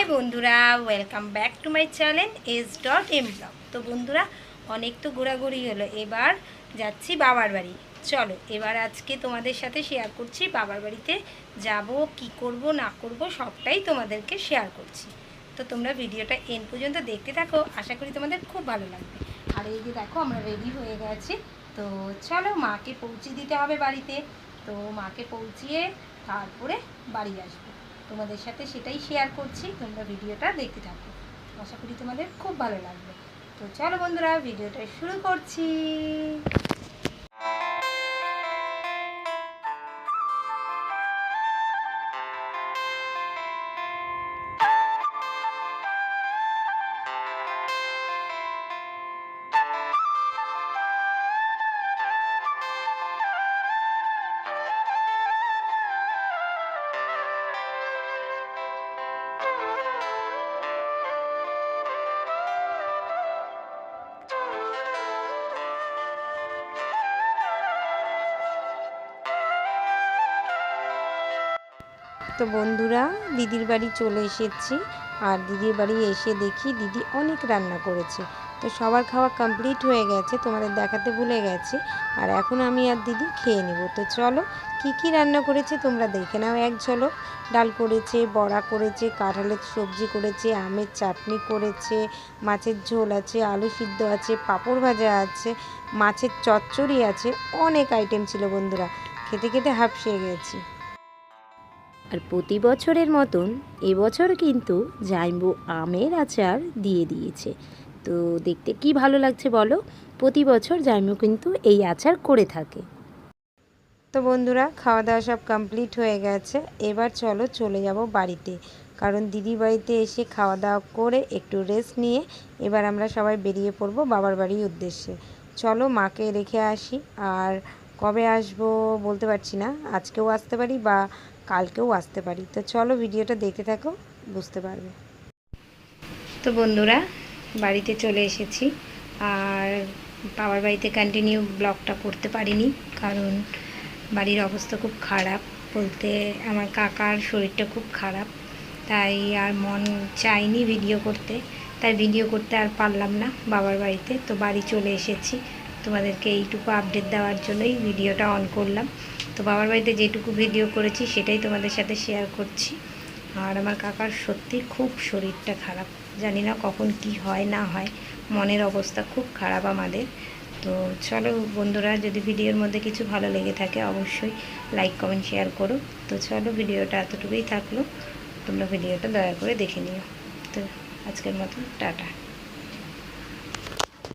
High বন্ধুরা welcome back to my channel S dot M blog তো বন্ধুরা, অনেক তো ঘোরাঘুরি হলো, এবার যাচ্ছি বাবার বাড়ি। চলো, এবার আজকে তোমাদের সাথে শেয়ার করছি, বাবার বাড়িতে যাব, কি করব, না করব, সবটাই তোমাদেরকে শেয়ার করছি। তো তোমরা ভিডিওটা এন পর্যন্ত দেখতে থাকো, আশা করি তোমাদের খুব ভালো লাগবে। আর এই যে দেখো, আমরা রেডি হয়ে গেছি। তো চলো, মাকে পৌঁছে দিতে হবে বাড়িতে। তো মাকে পৌঁছিয়ে তারপরে বাড়ি আসব। তোমাদের সাথে সেটাই শেয়ার করছি, তোমরা ভিডিওটা দেখতে থাকো। আশা করি তোমাদের খুব ভালো লাগবে। তো চলো বন্ধুরা, ভিডিওটা শুরু করছি। তো বন্ধুরা, দিদির বাড়ি চলে এসেছি। আর দিদির বাড়ি এসে দেখি দিদি অনেক রান্না করেছে। তো সবার খাওয়া কমপ্লিট হয়ে গেছে, তোমাদের দেখাতে ভুলে গেছি। আর এখন আমি আর দিদি খেয়ে নেব। তো চলো, কি কি রান্না করেছে তোমরা দেখে নাও। এক ঝলক, ডাল করেছে, বড়া করেছে, কাঁঠালের সবজি করেছে, আমের চাটনি করেছে, মাছের ঝোল আছে, আলু সিদ্ধ আছে, পাঁপড় ভাজা আছে, মাছের চচ্চড়ি আছে, অনেক আইটেম ছিল বন্ধুরা। খেতে খেতে হাঁপসিয়ে গেছি। আর প্রতি বছরের মতন এবছর কিন্তু জাইম্বু আমের আচার দিয়ে দিয়েছে। তো দেখতে কি ভালো লাগছে বলো? প্রতি বছর জাইম্বু কিন্তু এই আচার করে থাকে। তো বন্ধুরা খাওয়া দাওয়া সব কমপ্লিট হয়ে গেছে। এবার চলো চলে যাব বাড়িতে। কারণ দিদি বাড়িতে এসে খাওয়া দাওয়া করে একটু রেস্ট নিয়ে এবার আমরা সবাই বেরিয়ে পড়ব বাবার বাড়ির উদ্দেশ্যে। চলো মাকে রেখে আসি। আর কবে আসব বলতে পারছি না। আজকেও আসতে পারি বা কালকেও আসতে পারি। তো চলো ভিডিওটা দেখতে থাকো, বুঝতে পারবে। তো বন্ধুরা, বাড়িতে চলে এসেছি। আর বাবার বাড়িতে কন্টিনিউ ব্লগটা করতে পারিনি, কারণ বাড়ির অবস্থা খুব খারাপ। বলতে আমার কাকার শরীরটা খুব খারাপ, তাই আর মন চাইনি ভিডিও করতে। তাই ভিডিও করতে আর পারলাম না বাবার বাড়িতে। তো বাড়ি চলে এসেছি। তোমাদেরকে এইটুকু আপডেট দেওয়ার জন্যই ভিডিওটা অন করলাম। তো বাবার বাড়িতে যেটুকু ভিডিও করেছি, সেটাই তোমাদের সাথে শেয়ার করছি। আর আমার কাকার সত্যি খুব শরীরটা খারাপ। জানি না কখন কি হয়, না হয়। মনের অবস্থা খুব খারাপ আমাদের। তো চলো বন্ধুরা, যদি ভিডিওর মধ্যে কিছু ভালো লেগে থাকে, অবশ্যই লাইক কমেন্ট শেয়ার করো। তো চলো ভিডিওটা এতটুকুই থাকল। তোমরা ভিডিওটা দয়া করে দেখে নিও। তো আজকের মতো, টাটা।